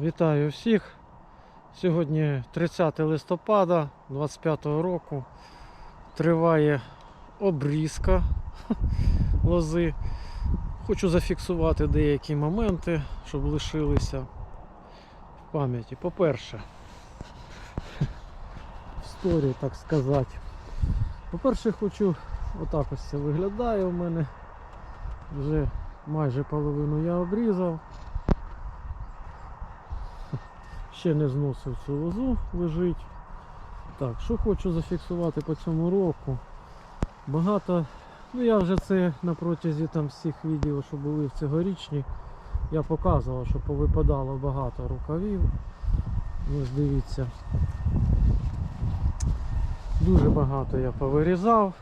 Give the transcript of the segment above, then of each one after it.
Вітаю всіх. Сьогодні 30 листопада 25 року. Триває обрізка лози. Хочу зафіксувати деякі моменти, щоб лишилися в пам'яті. По-перше, в так сказати. По-перше, хочу, отак ось це виглядає у мене. Вже майже половину я обрізав. Ще не зносив цю лозу, лежить. Так, що хочу зафіксувати по цьому року. Багато, ну я вже це на протязі там всіх відео, що були в цьогорічні, я показував, що повипадало багато рукавів. Ось дивіться. Дуже багато я повирізав.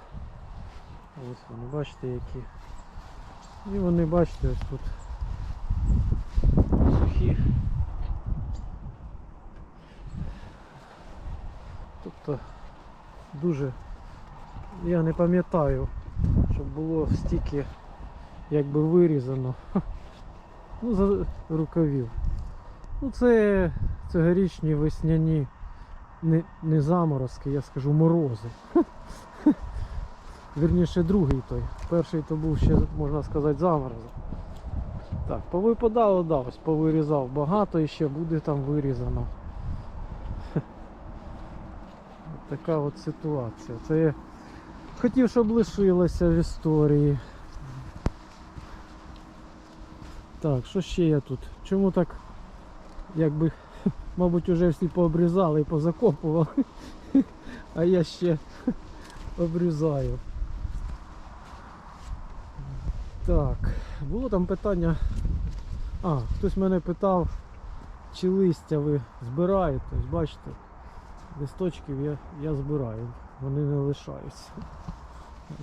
Ось вони, бачите, які. І вони, бачите, ось тут Тобто дуже я не пам'ятаю, щоб було стільки якби вирізано. Ну, за рукавів. Ну це цьогорічні весняні не, не заморозки, я скажу морози. Вірніше другий той. Перший то був ще, можна сказати, заморозок. Так, повипадало, да, ось повирізав багато і ще буде там вирізано. От така от ситуація. Це я хотів, щоб лишилося в історії. Так, що ще я тут? Чому так, якби, мабуть, вже всі пообрізали і позакопували, а я ще обрізаю. Так, було там питання. А, хтось мене питав, чи листя ви збираєте. Бачите, листочків я, я збираю, вони не лишаються.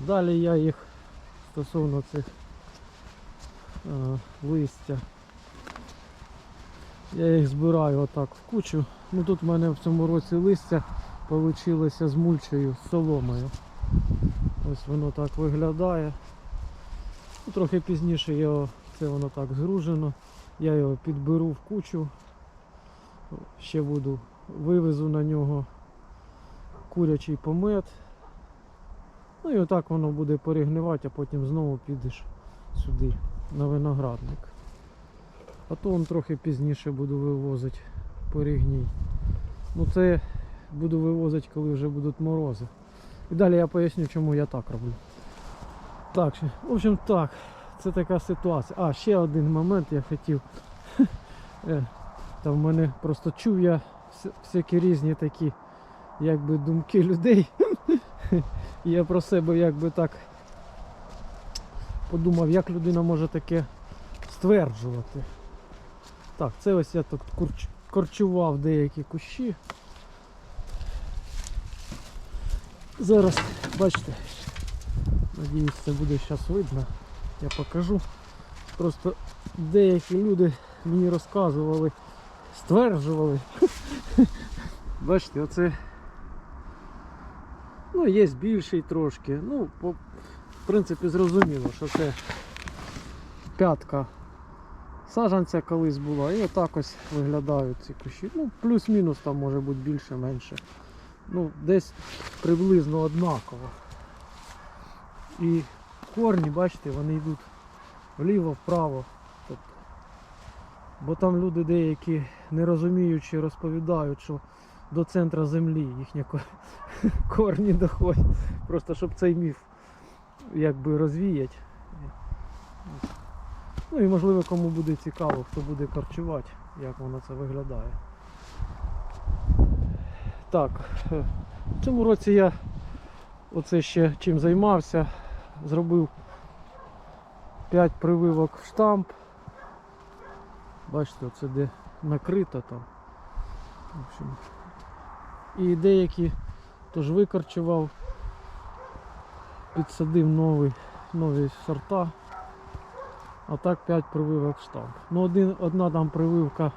Далі я їх стосовно цих е, листя. Я їх збираю отак в кучу. Ну тут в мене в цьому році листя вийшло з мульчею, з соломою. Ось воно так виглядає. Ну, трохи пізніше його, це воно так згружено. Я його підберу в кучу. Ще буду, вивезу на нього курячий помет. Ну і отак воно буде перегнивати, а потім знову підеш сюди, на виноградник. А то он трохи пізніше буду вивозити порігній. Ну це буду вивозити, коли вже будуть морози. І далі я поясню, чому я так роблю. Так, в общем так, це така ситуація. А, ще один момент я хотів. Е, Там в мене просто чув я всякі різні такі якби думки людей. Я про себе якби так подумав, як людина може таке стверджувати. Так, це ось я тут курч... корчував деякі кущі. Зараз, бачите, надіюсь це буде зараз видно. Я покажу. Просто деякі люди мені розказували, стверджували. Бачите, оце ну, є більший трошки. Ну, по, в принципі, зрозуміло, що це п'ятка саджанця колись була. І отак ось виглядають ці кущі. Ну, плюс-мінус там може бути більше-менше. Ну, десь приблизно однаково. І корні, бачите, вони йдуть вліво, вправо. Тобто, бо там люди деякі не розуміючи розповідають, що до центра землі їхні корні доходять. Просто щоб цей міф якби розвіять. Ну і можливо кому буде цікаво, хто буде корчувати, як воно це виглядає. Так, е, в цьому році я оце ще чим займався, зробив 5 прививок в штамп. Бачите, оце де накрито там. В общем. І деякі теж викорчував, підсадив нові, нові сорта. А так 5 прививок штамп. Ну один, одна там прививка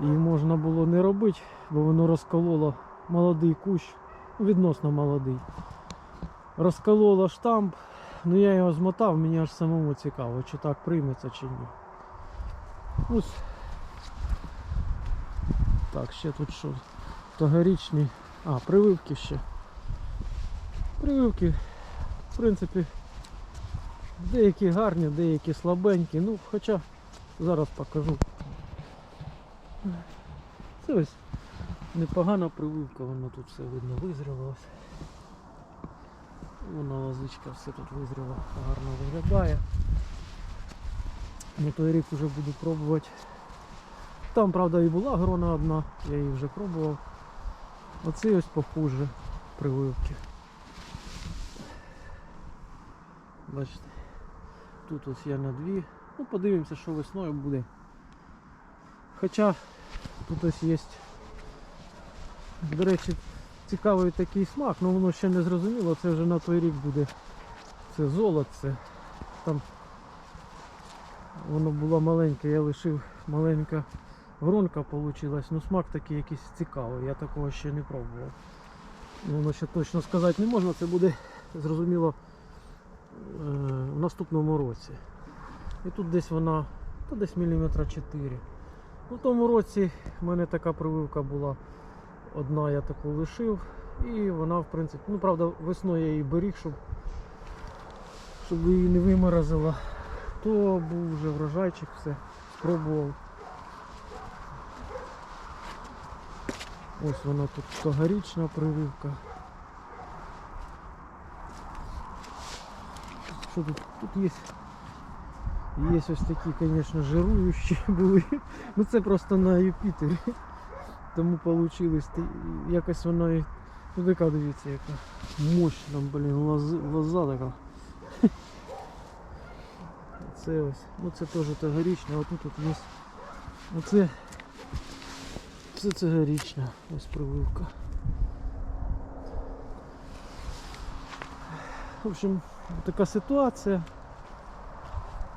її можна було не робити, бо воно розкололо молодий кущ, ну, відносно молодий. Розкололо штамп, ну я його змотав, мені аж самому цікаво, чи так прийметься чи ні. Ось Так, ще тут що? Тогорічні. А, прививки ще. Прививки, в принципі, деякі гарні, деякі слабенькі. Ну, хоча зараз покажу. Це ось непогана прививка, воно тут все видно визріло. Вона лозичка все тут визріло, гарно виглядає. Ну той рік вже буду пробувати. Там, правда, і була грона одна, я її вже пробував. Оце ось похуже прививки. Бачите, тут ось я на дві. Ну, подивимося, що весною буде. Хоча тут ось є, до речі, цікавий такий смак, але воно ще не зрозуміло, це вже на той рік буде. Це золоце. Там воно було маленьке, я лишив маленька гронка вийшла. Ну смак такий якийсь цікавий, я такого ще не пробував. Ну, Воно ще точно сказати не можна, це буде зрозуміло е, в наступному році. І тут десь вона, та десь міліметра 4. У тому році в мене така прививка була. Одна я таку лишив. І вона, в принципі, ну правда, весною я її беріг, щоб, щоб її не виморозила. То був вже врожайчик, все, спробував. Ось вона тут тогорічна прививка. Що тут? Тут є. Є ось такі, звісно, жируючі були. Ну це просто на Юпітері. Тому. Ти- Якось воно і. Ну така дивіться, яка мощна, блін, лоза така. Це ось. Ну це теж тогорічне, а тут тут є. Оце. Це цьогорічна ось прививка. В общем, така ситуація.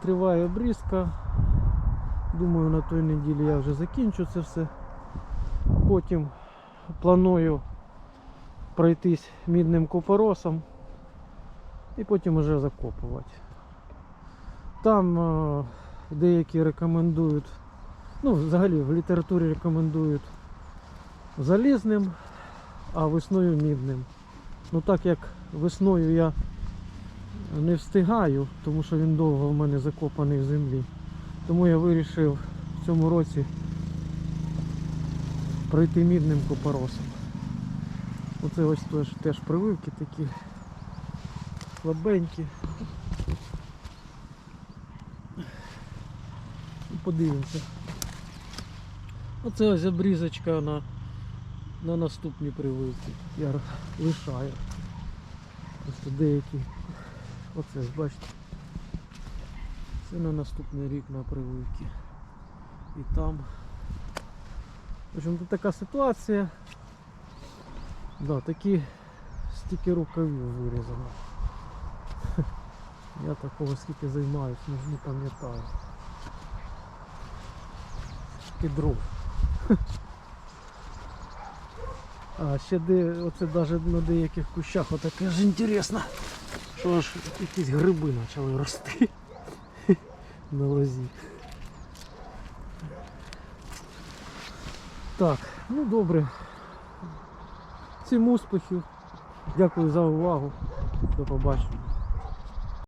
Триває обрізка. Думаю, на той неділі я вже закінчу це все. Потім планую пройтись мідним купоросом і потім вже закопувати. Там е, деякі рекомендують, ну взагалі в літературі рекомендують залізним, а весною мідним. Ну так як весною я не встигаю, тому що він довго в мене закопаний в землі. Тому я вирішив в цьому році пройти мідним купоросом. Оце ось теж, теж прививки такі слабенькі. Ну, Подивимося. Оце ось обрізочка на, на наступні прививки. Я лишаю. Просто деякі. Оце ось бачите. Це на наступний рік на прививки. І там. В общем, тут така ситуація. Да, такі стільки рукавів вирізано. Я такого скільки займаюсь, не пам'ятаю. Скільки дров. А ще де, оце навіть на деяких кущах отаке ж інтересно, що аж якісь гриби почали рости на лозі. Так, ну добре. Всім успіхів. Дякую за увагу. До побачення.